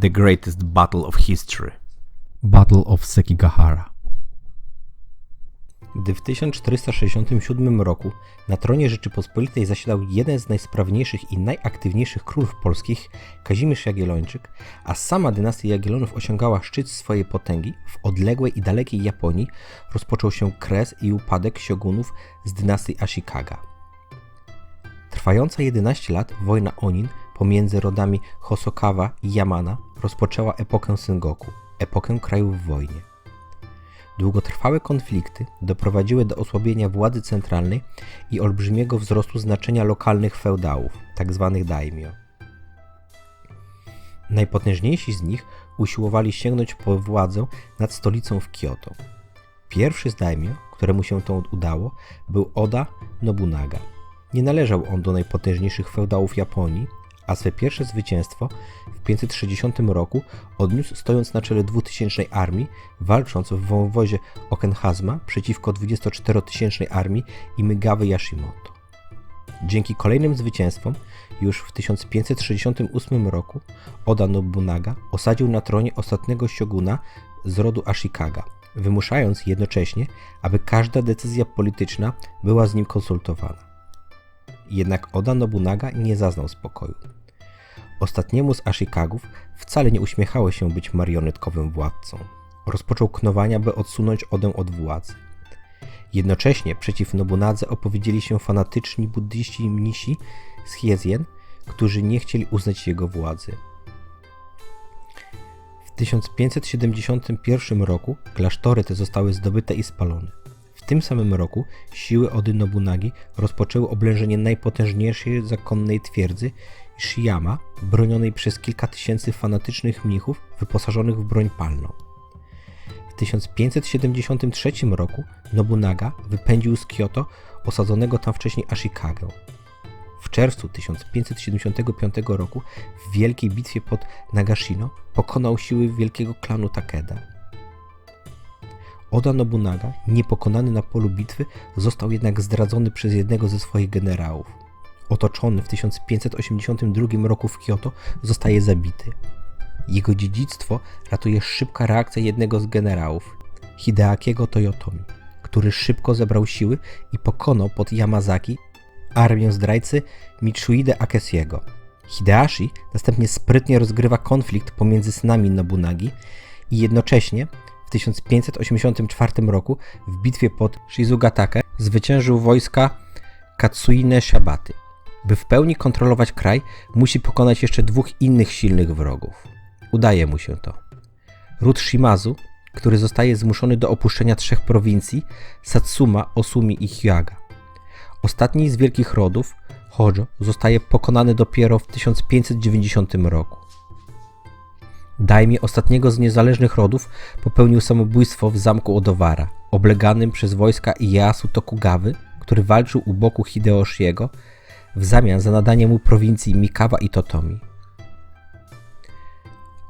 The Greatest Battle of History Battle of Sekigahara Gdy w 1467 roku na tronie Rzeczypospolitej zasiadał jeden z najsprawniejszych i najaktywniejszych królów polskich, Kazimierz Jagiellończyk, a sama dynastia Jagiellonów osiągała szczyt swojej potęgi, w odległej i dalekiej Japonii rozpoczął się kres i upadek siogunów z dynastii Ashikaga. Trwająca 11 lat wojna Onin pomiędzy rodami Hosokawa i Yamana rozpoczęła epokę Sengoku, epokę krajów w wojnie. Długotrwałe konflikty doprowadziły do osłabienia władzy centralnej i olbrzymiego wzrostu znaczenia lokalnych feudałów, tzw. Tak daimyo. Najpotężniejsi z nich usiłowali sięgnąć po władzę nad stolicą w Kyoto. Pierwszy z daimyo, któremu się to udało, był Oda Nobunaga. Nie należał on do najpotężniejszych feudałów Japonii, a swe pierwsze zwycięstwo w 560 roku odniósł stojąc na czele 2000 armii, walcząc w wąwozie Okenhazma przeciwko 24-tysięcznej armii Imagawy Yashimoto. Dzięki kolejnym zwycięstwom już w 1568 roku Oda Nobunaga osadził na tronie ostatniego sioguna z rodu Ashikaga, wymuszając jednocześnie, aby każda decyzja polityczna była z nim konsultowana. Jednak Oda Nobunaga nie zaznał spokoju. Ostatniemu z Ashikagów wcale nie uśmiechało się być marionetkowym władcą. Rozpoczął knowania, by odsunąć Odę od władzy. Jednocześnie przeciw Nobunadze opowiedzieli się fanatyczni buddyści mnisi z Hiezjen, którzy nie chcieli uznać jego władzy. W 1571 roku klasztory te zostały zdobyte i spalone. Tym samym roku siły Ody Nobunagi rozpoczęły oblężenie najpotężniejszej zakonnej twierdzy Shiyama, bronionej przez kilka tysięcy fanatycznych mnichów wyposażonych w broń palną. W 1573 roku Nobunaga wypędził z Kyoto osadzonego tam wcześniej Ashikagę. W czerwcu 1575 roku w wielkiej bitwie pod Nagashino pokonał siły wielkiego klanu Takeda. Oda Nobunaga, niepokonany na polu bitwy, został jednak zdradzony przez jednego ze swoich generałów. Otoczony w 1582 roku w Kyoto, zostaje zabity. Jego dziedzictwo ratuje szybka reakcja jednego z generałów, Hideakiego Toyotomi, który szybko zebrał siły i pokonał pod Yamazaki armię zdrajcy Mitsuide Akesiego. Hideashi następnie sprytnie rozgrywa konflikt pomiędzy synami Nobunagi i jednocześnie w 1584 roku w bitwie pod Shizugatake zwyciężył wojska Katsuine Shabaty. By w pełni kontrolować kraj, musi pokonać jeszcze dwóch innych silnych wrogów. Udaje mu się to. Ród Shimazu, który zostaje zmuszony do opuszczenia trzech prowincji Satsuma, Osumi i Hyaga. Ostatni z wielkich rodów, Hojo, zostaje pokonany dopiero w 1590 roku. Dajmie ostatniego z niezależnych rodów popełnił samobójstwo w zamku Odowara, obleganym przez wojska Ieyasu Tokugawy, który walczył u boku Hideoshiego w zamian za nadanie mu prowincji Mikawa i Totomi.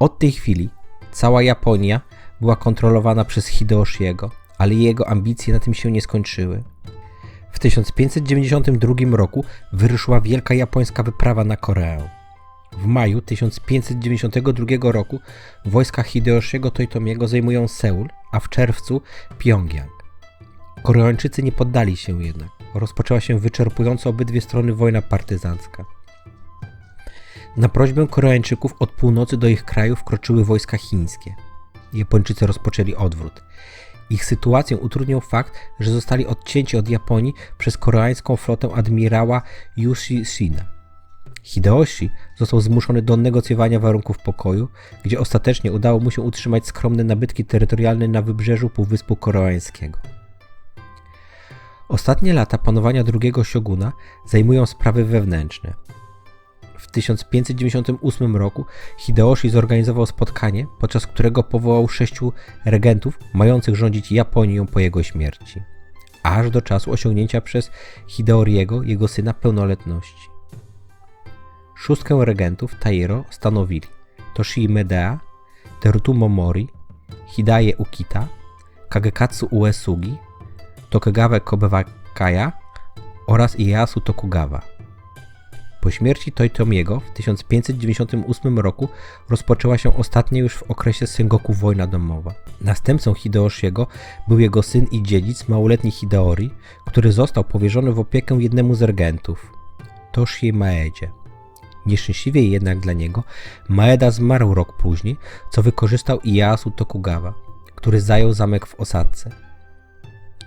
Od tej chwili cała Japonia była kontrolowana przez Hideoshiego, ale jego ambicje na tym się nie skończyły. W 1592 roku wyruszyła wielka japońska wyprawa na Koreę. W maju 1592 roku wojska Hideyoshiego Toitomiego zajmują Seul, a w czerwcu Pjongjang. Koreańczycy nie poddali się jednak. Rozpoczęła się wyczerpująco obydwie strony wojna partyzancka. Na prośbę Koreańczyków od północy do ich kraju wkroczyły wojska chińskie. Japończycy rozpoczęli odwrót. Ich sytuację utrudniał fakt, że zostali odcięci od Japonii przez koreańską flotę admirała Yushi Shina. Hideyoshi został zmuszony do negocjowania warunków pokoju, gdzie ostatecznie udało mu się utrzymać skromne nabytki terytorialne na wybrzeżu Półwyspu Koreańskiego. Ostatnie lata panowania drugiego sioguna zajmują sprawy wewnętrzne. W 1598 roku Hideyoshi zorganizował spotkanie, podczas którego powołał sześciu regentów mających rządzić Japonią po jego śmierci, aż do czasu osiągnięcia przez Hideoriego, jego syna, pełnoletności. Szóstkę regentów Tairo stanowili Toshii Medea, Terutomo Mori, Hidaye Ukita, Kagekatsu Uesugi, Tokugawa Kobewakaya oraz Ieyasu Tokugawa. Po Po śmierci Toyotomiego w 1598 roku rozpoczęła się ostatnia już w okresie Sengoku wojna domowa. Następcą Hideoshiego był jego syn i dziedzic, małoletni Hideori, który został powierzony w opiekę jednemu z regentów, Toshie Maedzie. Nieszczęśliwie jednak dla niego, Maeda zmarł rok później, co wykorzystał Ieyasu Tokugawa, który zajął zamek w Osadce.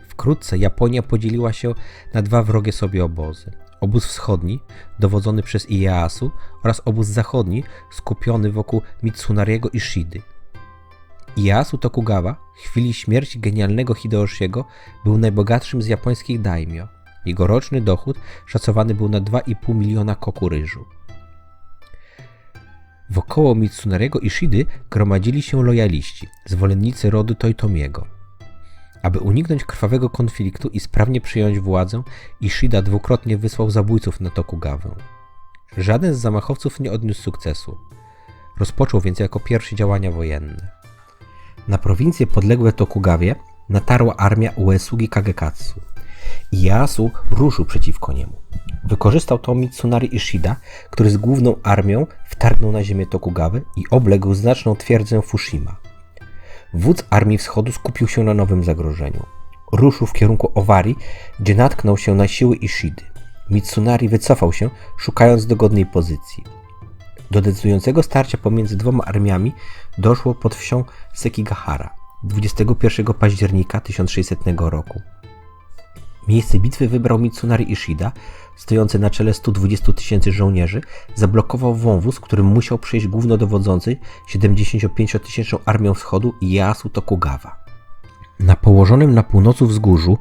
Wkrótce Japonia podzieliła się na dwa wrogie sobie obozy. Obóz wschodni, dowodzony przez Ieyasu, oraz obóz zachodni, skupiony wokół Mitsunariego Ishidy. Ieyasu Tokugawa w chwili śmierci genialnego Hideyoshiego był najbogatszym z japońskich daimyo. Jego roczny dochód szacowany był na 2,5 miliona koku ryżu. Wokoło Mitsunariego Ishidy gromadzili się lojaliści, zwolennicy rodu Toyotomiego. Aby uniknąć krwawego konfliktu i sprawnie przyjąć władzę, Ishida dwukrotnie wysłał zabójców na Tokugawę. Żaden z zamachowców nie odniósł sukcesu. Rozpoczął więc jako pierwszy działania wojenne. Na prowincje podległe Tokugawie natarła armia Uesugi Kagekatsu. Ieyasu ruszył przeciwko niemu. Wykorzystał to Mitsunari Ishida, który z główną armią wtargnął na ziemię Tokugawy i obległ znaczną twierdzę Fushima. Wódz Armii Wschodu skupił się na nowym zagrożeniu. Ruszył w kierunku Owari, gdzie natknął się na siły Ishidy. Mitsunari wycofał się, szukając dogodnej pozycji. Do decydującego starcia pomiędzy dwoma armiami doszło pod wsią Sekigahara 21 października 1600 roku. Miejsce bitwy wybrał Mitsunari Ishida, stojący na czele 120 tysięcy żołnierzy, zablokował wąwóz, którym musiał przejść głównodowodzący 75-tysięczną armią wschodu Ieyasu Tokugawa. Na położonym na północy wzgórzu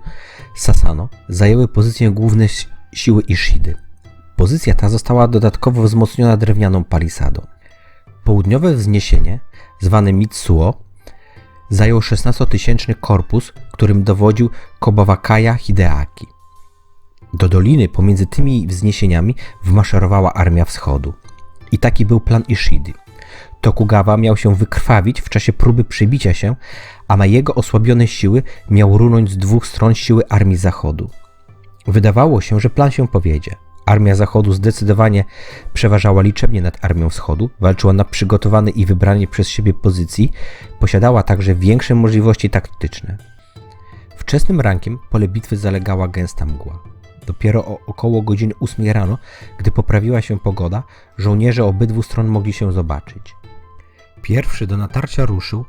Sasano zajęły pozycję główne si- siły Ishidy. Pozycja ta została dodatkowo wzmocniona drewnianą palisadą. Południowe wzniesienie, zwane Mitsuo, zajął 16-tysięczny korpus, którym dowodził Kobawakaya Hideaki. Do doliny pomiędzy tymi wzniesieniami wmaszerowała armia wschodu. I taki był plan Ishidy. Tokugawa miał się wykrwawić w czasie próby przebicia się, a na jego osłabione siły miał runąć z dwóch stron siły armii zachodu. Wydawało się, że plan się powiedzie. Armia Zachodu zdecydowanie przeważała liczebnie nad Armią Wschodu, walczyła na przygotowanej i wybranej przez siebie pozycji, posiadała także większe możliwości taktyczne. Wczesnym rankiem pole bitwy zalegała gęsta mgła. Dopiero o około godziny 8 rano, gdy poprawiła się pogoda, żołnierze obydwu stron mogli się zobaczyć. Pierwszy do natarcia ruszył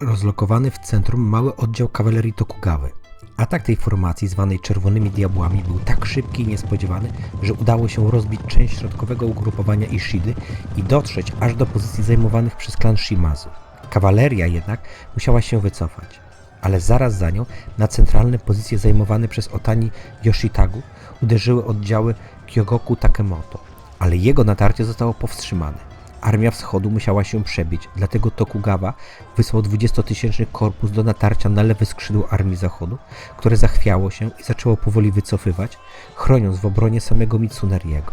rozlokowany w centrum mały oddział kawalerii Tokugawy. Atak tej formacji, zwanej Czerwonymi Diabłami, był tak szybki i niespodziewany, że udało się rozbić część środkowego ugrupowania Ishidy i dotrzeć aż do pozycji zajmowanych przez klan Shimazu. Kawaleria jednak musiała się wycofać, ale zaraz za nią na centralne pozycje zajmowane przez Otani Yoshitagu uderzyły oddziały Kyogoku Takemoto, ale jego natarcie zostało powstrzymane. Armia Wschodu musiała się przebić, dlatego Tokugawa wysłał 20-tysięczny korpus do natarcia na lewe skrzydło Armii Zachodu, które zachwiało się i zaczęło powoli wycofywać, chroniąc w obronie samego Mitsunariego.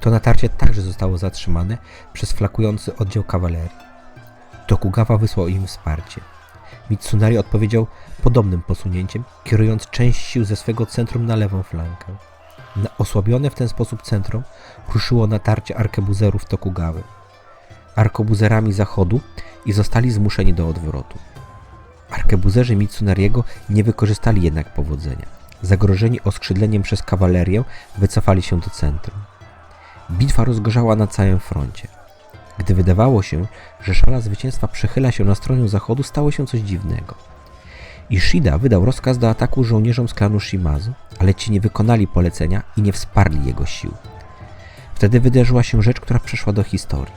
To natarcie także zostało zatrzymane przez flakujący oddział kawalerii. Tokugawa wysłał im wsparcie. Mitsunari odpowiedział podobnym posunięciem, kierując część sił ze swego centrum na lewą flankę. Na osłabione w ten sposób centrum ruszyło natarcie arkebuzerów Tokugawy. Arkebuzerami zachodu i zostali zmuszeni do odwrotu. Arkebuzerzy Mitsunariego nie wykorzystali jednak powodzenia. Zagrożeni oskrzydleniem przez kawalerię, wycofali się do centrum. Bitwa rozgorzała na całym froncie. Gdy wydawało się, że szala zwycięstwa przechyla się na stronę zachodu, stało się coś dziwnego. Ishida wydał rozkaz do ataku żołnierzom z klanu Shimazu, ale ci nie wykonali polecenia i nie wsparli jego sił. Wtedy wydarzyła się rzecz, która przeszła do historii.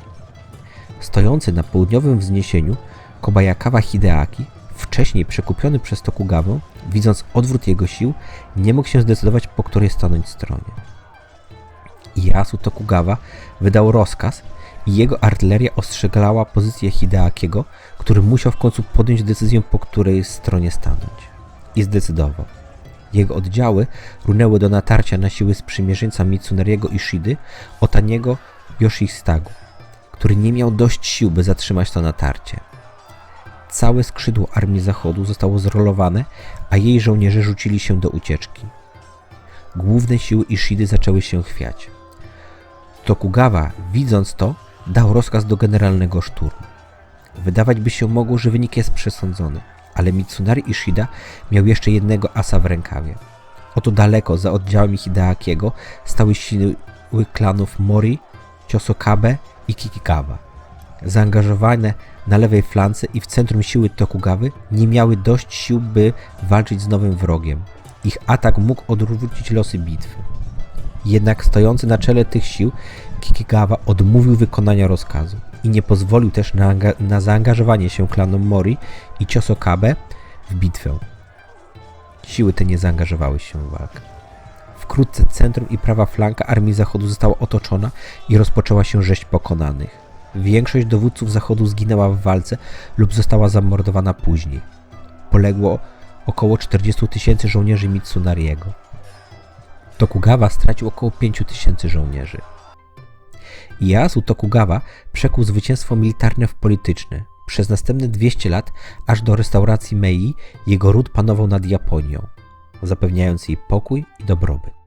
Stojący na południowym wzniesieniu Kobayakawa Hideaki, wcześniej przekupiony przez Tokugawę, widząc odwrót jego sił, nie mógł się zdecydować, po której stanąć stronie. Ieyasu Tokugawa wydał rozkaz i jego artyleria ostrzegała pozycję Hideakiego, który musiał w końcu podjąć decyzję, po której stronie stanąć. I zdecydował. Jego oddziały runęły do natarcia na siły sprzymierzeńca Mitsunariego Ishidy, Otaniego Yoshistagu, który nie miał dość sił, by zatrzymać to natarcie. Całe skrzydło Armii Zachodu zostało zrolowane, a jej żołnierze rzucili się do ucieczki. główne siły Ishidy zaczęły się chwiać. Tokugawa, widząc to, dał rozkaz do generalnego szturmu. Wydawać by się mogło, że wynik jest przesądzony, ale Mitsunari Ishida miał jeszcze jednego asa w rękawie. Oto daleko za oddziałami Hideakiego stały siły klanów Mori, Chosokabe i Kikigawa. Zaangażowane na lewej flance i w centrum siły Tokugawy nie miały dość sił, by walczyć z nowym wrogiem. Ich atak mógł odwrócić losy bitwy. Jednak stojący na czele tych sił Kikigawa odmówił wykonania rozkazu i nie pozwolił też na, na zaangażowanie się klanom Mori i Chosokabe w bitwę. Siły te nie zaangażowały się w walkę. Wkrótce centrum i prawa flanka armii Zachodu została otoczona i rozpoczęła się rzeź pokonanych. Większość dowódców Zachodu zginęła w walce lub została zamordowana później. Poległo około 40 tysięcy żołnierzy Mitsunariego. Tokugawa stracił około 5 tysięcy żołnierzy. Ieyasu Tokugawa przekuł zwycięstwo militarne w polityczne. Przez następne 200 lat, aż do restauracji Mei, jego ród panował nad Japonią, zapewniając jej pokój i dobrobyt.